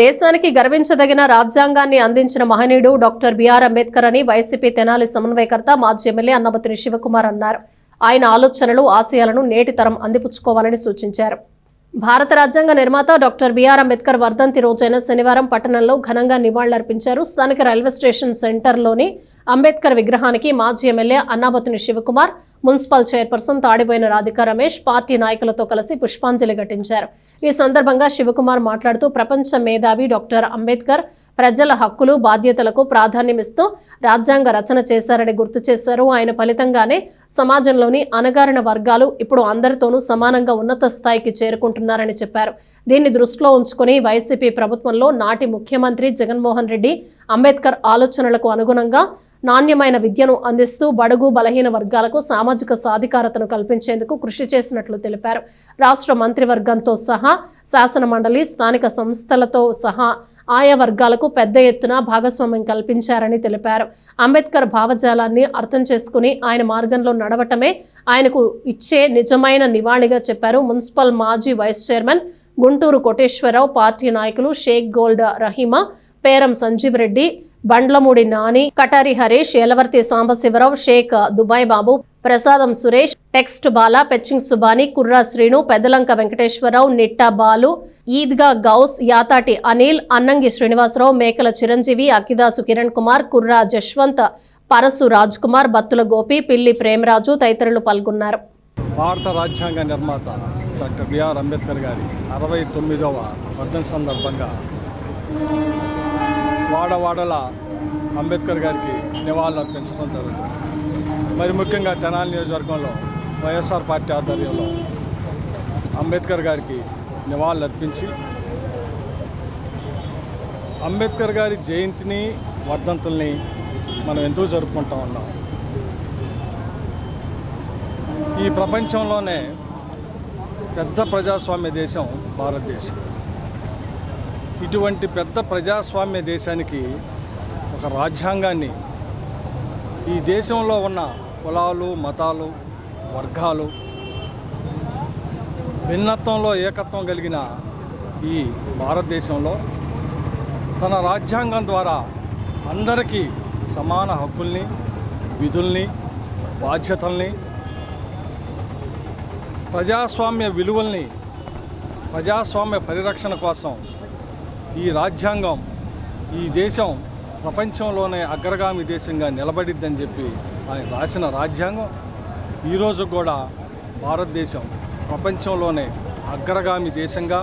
దేశానికి గర్వించదగిన రాజ్యాంగాన్ని అందించిన మహనీయుడు డాక్టర్ బిఆర్ అంబేద్కర్ అని వైసీపీ తెనాలి సమన్వయకర్త మాజీ ఎమ్మెల్యే అన్నమతిని శివకుమార్ అన్నారు. ఆయన ఆలోచనలు ఆశయాలను నేటి తరం అందిపుచ్చుకోవాలని సూచించారు. భారత రాజ్యాంగ నిర్మాత డాక్టర్ బిఆర్ అంబేద్కర్ వర్ధంతి రోజైన శనివారం పట్టణంలో ఘనంగా నివాళులర్పించారు. స్థానిక రైల్వే స్టేషన్ సెంటర్లోని అంబేద్కర్ విగ్రహానికి మాజీ MLA Annabathini Sivakumar municipal chairperson Tadipoyina Radhika Ramesh party నాయకులతో కలిసి పుష్పాంజలి ఘటించారు. ఈ సందర్భంగా శివకుమార్ మాట్లాడుతూ ప్రపంచ మేధావి డాక్టర్ అంబేద్కర్ ప్రజల హక్కులు బాధ్యతలకు ప్రాధాన్యమిస్తూ రాజ్యాంగ రచన చేశారని గుర్తు చేశారు. ఆయన ఫలితంగానే సమాజంలోని అణగారిన వర్గాలు ఇప్పుడు అందరితోనూ సమానంగా ఉన్నత స్థాయికి చేరుకుంటున్నారని చెప్పారు. దీన్ని దృష్టిలో ఉంచుకొని వైసీపీ ప్రభుత్వంలో నాటి ముఖ్యమంత్రి జగన్మోహన్ రెడ్డి అంబేద్కర్ ఆలోచనలకు అనుగుణంగా నాణ్యమైన విద్యను అందిస్తూ బడుగు బలహీన వర్గాలకు సామాజిక సాధికారతను కల్పించేందుకు కృషి చేసినట్లు తెలిపారు. రాష్ట్ర మంత్రివర్గంతో సహా శాసన మండలి స్థానిక సంస్థలతో సహా ఆయా వర్గాలకు పెద్ద ఎత్తున భాగస్వామ్యం కల్పించారని తెలిపారు. అంబేద్కర్ భావజాలాన్ని అర్థం చేసుకుని ఆయన మార్గంలో నడవటమే ఆయనకు ఇచ్చే నిజమైన నివాళిగా చెప్పారు మున్సిపల్ మాజీ vice chairman Guntur Koteswararao. Party నాయకులు షేక్ గోల్డ్ రహీమా పేరం సంజీవ్ రెడ్డి బండ్లమూడి నాని కటారి హరీష్ ఎలవర్తి సాంబశివరావు షేక్ దుబాయ్ బాబు ప్రసాదం సురేష్ టెక్స్ట్ బాల పెచ్చింగ్ సుబాని కుర్రా శ్రీను పెద్దలంక వెంకటేశ్వరరావు నిట్టా బాలు ఈద్గా గౌస్ యాతాటి అనిల్ అన్నంగి శ్రీనివాసరావు మేకల చిరంజీవి అక్కిదాసు కిరణ్ కుమార్ కుర్రా జశ్వంత్ పరసు రాజ్ కుమార్ బత్తుల గోపి పిల్లి ప్రేమరాజు తదితరులు పాల్గొన్నారు. భారత రాజ్యాంగ నిర్మాత డాక్టర్ బిఆర్ అంబేద్కర్ గారి అరవై తొమ్మిదవ సందర్భంగా వాడవాడల అంబేద్కర్ గారికి నివాళులు అర్పించడం జరుగుతుంది. మరి ముఖ్యంగా తెనాలి నియోజకవర్గంలో వైఎస్ఆర్ పార్టీ ఆధ్వర్యంలో అంబేద్కర్ గారికి నివాళులు అర్పించి అంబేద్కర్ గారి జయంతిని వర్ధంతుల్ని మనం ఎందుకు జరుపుకుంటా ఉన్నాం? ఈ ప్రపంచంలోనే పెద్ద ప్రజాస్వామ్య దేశం భారతదేశం. ఇటువంటి పెద్ద ప్రజాస్వామ్య దేశానికి ఒక రాజ్యాంగాన్ని ఈ దేశంలో ఉన్న కులాలు మతాలు వర్గాలు భిన్నత్వంలో ఏకత్వం కలిగిన ఈ భారతదేశంలో తన రాజ్యాంగం ద్వారా అందరికీ సమాన హక్కుల్ని విధుల్ని బాధ్యతల్ని ప్రజాస్వామ్య విలువల్ని ప్రజాస్వామ్య పరిరక్షణ కోసం ఈ రాజ్యాంగం ఈ దేశం ప్రపంచంలోనే అగ్రగామి దేశంగా నిలబడిద్దని చెప్పి ఆయన రాసిన రాజ్యాంగం. ఈరోజు కూడా భారతదేశం ప్రపంచంలోనే అగ్రగామి దేశంగా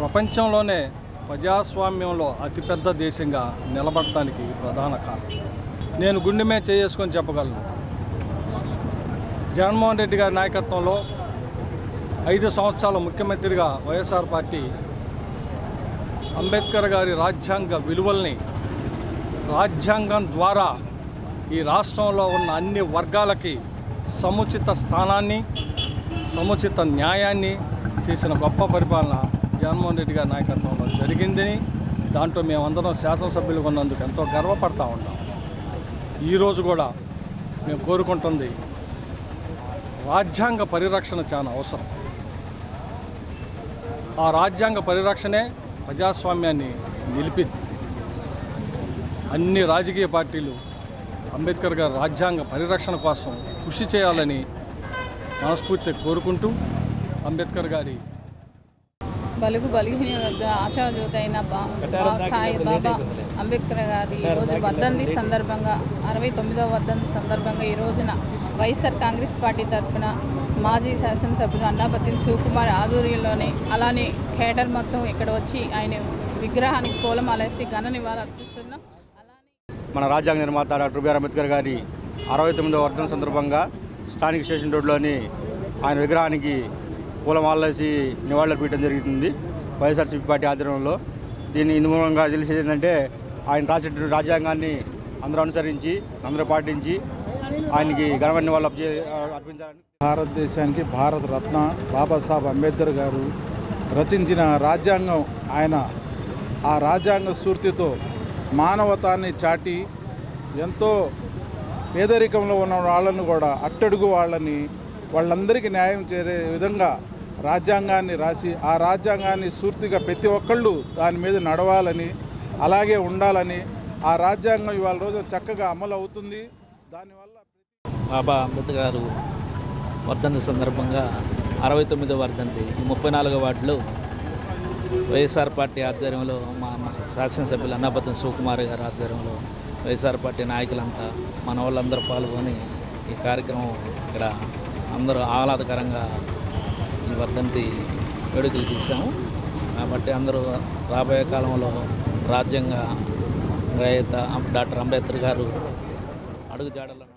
ప్రపంచంలోనే ప్రజాస్వామ్యంలో అతిపెద్ద దేశంగా నిలబడటానికి ప్రధాన కారణం. నేను గుండె మీద చేసుకొని చెప్పగలను. జగన్మోహన్ రెడ్డి గారి నాయకత్వంలో ఐదు సంవత్సరాల ముఖ్యమంత్రిగా వైఎస్ఆర్ పార్టీ అంబేద్కర్ గారి రాజ్యాంగ విలువల్ని రాజ్యాంగం ద్వారా ఈ రాష్ట్రంలో ఉన్న అన్ని వర్గాలకి సముచిత స్థానాన్ని సముచిత న్యాయాన్ని చేసిన గొప్ప పరిపాలన జగన్మోహన్ రెడ్డి గారి నాయకత్వంలో జరిగిందని దాంట్లో మేమందరం శాసనసభ్యులు ఉన్నందుకు ఎంతో గర్వపడతా ఉన్నాం. ఈరోజు కూడా మేము కోరుకుంటుంది రాజ్యాంగ పరిరక్షణ చాలా అవసరం. ఆ రాజ్యాంగ పరిరక్షణే ప్రజాస్వామ్యాన్ని నిలిపిద్ది. అన్ని రాజకీయ పార్టీలు అంబేద్కర్ గారి రాజ్యాంగ పరిరక్షణ కోసం కృషి చేయాలని మనస్ఫూర్తిగా కోరుకుంటూ అంబేద్కర్ గారి బలుగు బలహీన వర్గ ఆచార్యోత అయిన బా- బా- సాయి బాబా అంబేద్కర్ గారి ఈరోజు వర్ధంతి సందర్భంగా అరవై తొమ్మిదవ వర్ధంతి సందర్భంగా ఈ రోజున వైఎస్ఆర్ కాంగ్రెస్ పార్టీ తరఫున మాజీ శాసనసభ్యుడు అన్నాపతి శివకుమార్ ఆధ్వర్యంలోని అలానే కేడర్ మొత్తం ఇక్కడ వచ్చి ఆయన విగ్రహానికి పూలమాలేసి ఘన నివాళులర్పిస్తున్నాం అలానే మన రాజ్యాంగ నిర్మాత డాక్టర్ బిఆర్ అంబేద్కర్ గారి అరవై తొమ్మిదవ వర్ధన సందర్భంగా స్థానిక స్టేషన్ రోడ్లోని ఆయన విగ్రహానికి పూలమాలేసి నివాళులర్పించడం జరుగుతుంది వైఎస్ఆర్సీపీ పార్టీ ఆధ్వర్యంలో దీన్ని ఇందు మూలంగా తెలిసేది ఏంటంటే ఆయన రాసేటువంటి రాజ్యాంగాన్ని అందరూ అనుసరించి అందరూ పాటించి ఆయనకి గణవన్ని వాళ్ళు అర్పి- అర్పించాలని. భారతదేశానికి భారత రత్న బాబాసాహెబ్ అంబేద్కర్ గారు రచించిన రాజ్యాంగం ఆయన. ఆ రాజ్యాంగ స్ఫూర్తితో మానవతాన్ని చాటి ఎంతో పేదరికంలో ఉన్న వాళ్ళను కూడా అట్టడుగు వాళ్ళని వాళ్ళందరికీ న్యాయం చేరే విధంగా రాజ్యాంగాన్ని రాసి ఆ రాజ్యాంగాన్ని సూర్తిగా ప్రతి ఒక్కళ్ళు దాని మీద నడవాలని అలాగే ఉండాలని ఆ రాజ్యాంగం ఇవాళ రోజు చక్కగా అమలు అవుతుంది దానివల్ల బాబా అంబేద్కర్ గారు వర్ధంతి సందర్భంగా అరవై తొమ్మిదో వర్ధంతి ఈ ముప్పై నాలుగో వార్డులో వైఎస్ఆర్ పార్టీ ఆధ్వర్యంలో మా శాసనసభ్యులు అన్నాపతం శివకుమార్ గారి ఆధ్వర్యంలో వైఎస్ఆర్ పార్టీ నాయకులంతా మన వాళ్ళందరూ పాల్గొని ఈ కార్యక్రమం ఇక్కడ అందరూ ఆహ్లాదకరంగా ఈ వర్ధంతి వేడుకలు తీసాము కాబట్టి అందరూ రాబోయే కాలంలో రాజ్యాంగ గ్రహీత డాక్టర్ అంబేద్కర్ గారు అడుగుజాడలను